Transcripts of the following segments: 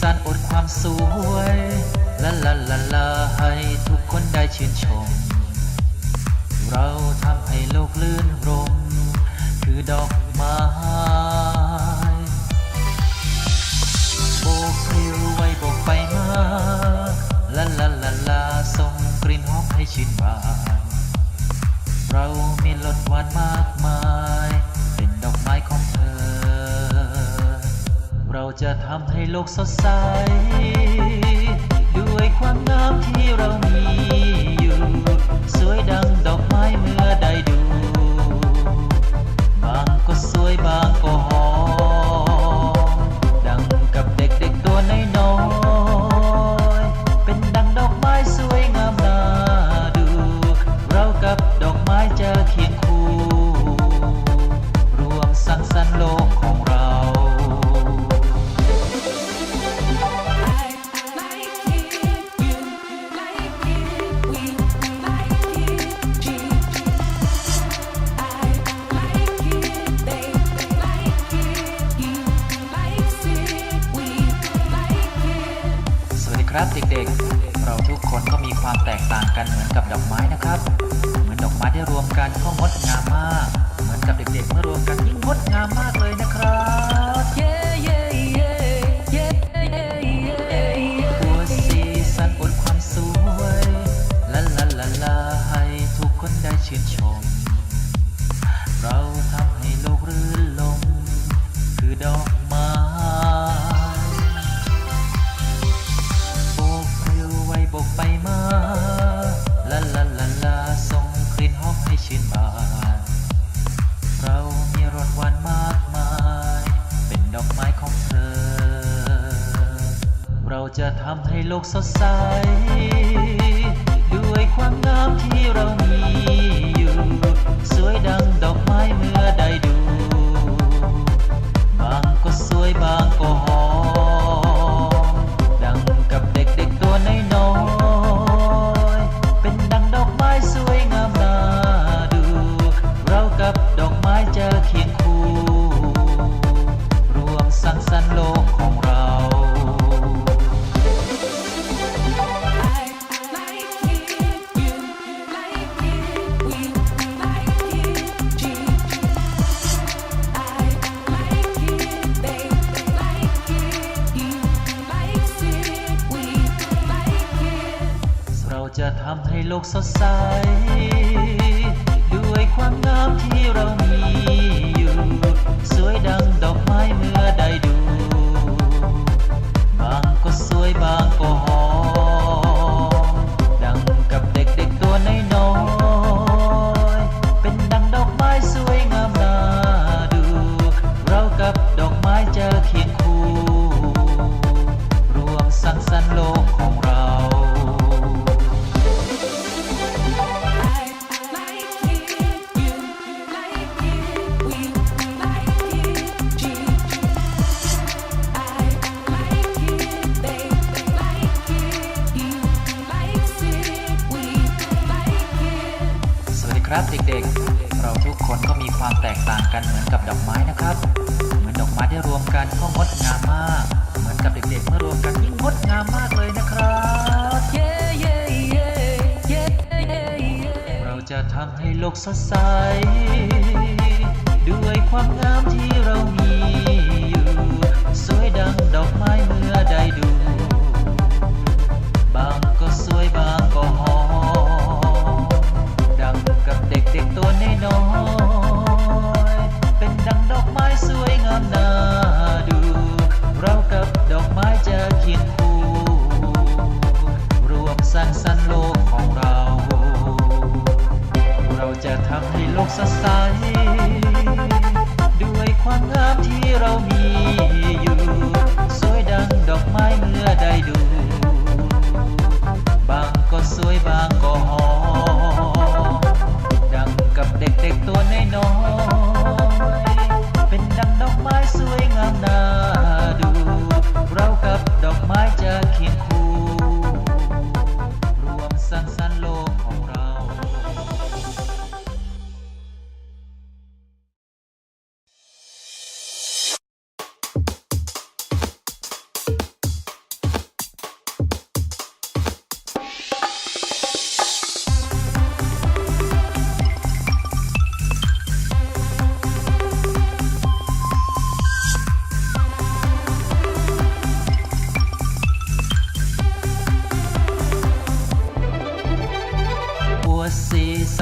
สานอดความสวยละลาละลาให้ทุกคนได้ชื่นชม เราทำให้โลกลื่นรม คือดอกไม้โบกพลิวไว้โบกไปมาละลาละลาส่งกลิ่นหอมให้ชื่นบานเรามีรสหวานมากมาย จะทำให้โลกสดใส ด้วยความงามที่เรามี เด็กๆเราทุกคนก็มีความแตกต่างกันเหมือนกับดอกไม้นะครับ เหมือนดอกไม้ที่รวมกันก็งดงามมาก เหมือนกับเด็กๆเมื่อรวมกันยิ่งงดงามมากเลยนะครับตัวสีสันอดความสวยลาลาลาลาให้ทุกคนได้ชื่นชม จะทำให้โลกสดใส ด้วยความงามที่เรา จะทำให้โลกสดใส ด้วยความงามที่เรามี ครับเด็กๆ เราทุกคนก็มีความแตกต่างกันเหมือนกับดอกไม้นะครับ เหมือนดอกไม้ที่รวมกันก็งดงามมาก เหมือนกับเด็กๆเมื่อรวมกันยิ่งงดงามมากเลยนะครับ เราจะทำให้โลกสดใส ด้วยความงามที่เรามี ให้โลกสดใส ด้วยความงามที่เรามี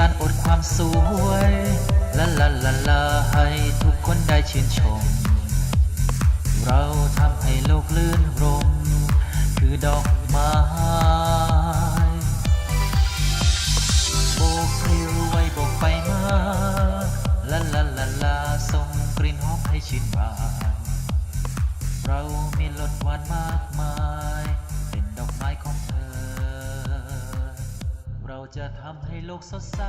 านอดความสวยละละลาละให้ทุกคนได้ชื่นชม เราทำให้โลกลื่นรม คือดอกไม้ จะทำให้โลกสดใส